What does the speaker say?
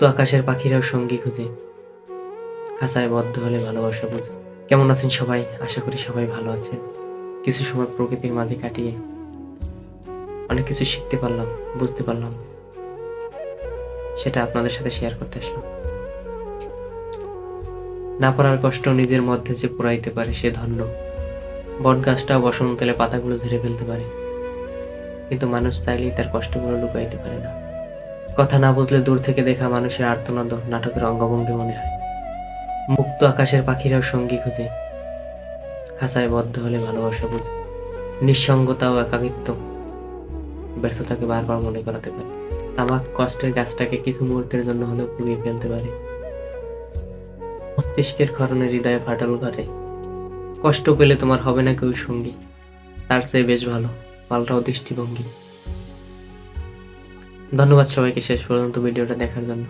মুক্ত আকাশের পাখিরাও সঙ্গী খুঁজে। খাঁচায় বদ্ধ হলে ভালোবাসা বুঝে। কেমন আছেন সবাই? আশা করি সবাই ভালো আছেন। কিছু সময় প্রকৃতির মাঝে কাটিয়ে অনেক কিছু শিখতে পারলাম, বুঝতে পারলাম। সেটা আপনাদের সাথে শেয়ার করতে আসলাম। না পড়ার কষ্ট নিজের মধ্যে যে পুরাইতে পারে সে ধন্য। বট গাছটা বসন্তকালে পাতাগুলো ঝেড়ে ফেলতে পারে। কিন্তু মানুষ চাইলেই তার কষ্টগুলো লুকাইতে পারে না। কথা না বুঝলে দূর থেকে দেখা মানুষের আর্তনাদ, নাটকের অঙ্গভঙ্গি মনে হয়। মুক্ত আকাশের পাখিরাও সঙ্গী খুঁজে। খাঁচায় বদ্ধ হলে ভালোবাসা বুঝে। নিঃসঙ্গতা ও একাকিত্ব। ব্যর্থতাকে বারবার মনে করাতে পারে। তামাক কষ্টের গাছটাকে কিছু মুহূর্তের জন্য হলেও পুড়িয়ে ফেলতে পারে। মস্তিষ্কের ক্ষরণে হৃদয়ে ফাটল করে কষ্ট পেলে তোমার হবে না কেউ সঙ্গী। তার চেয়ে বেশ ভালো, পাল্টাও দৃষ্টিভঙ্গি। ধন্যবাদ সবাইকে শেষ পর্যন্ত ভিডিওটা দেখার জন্য।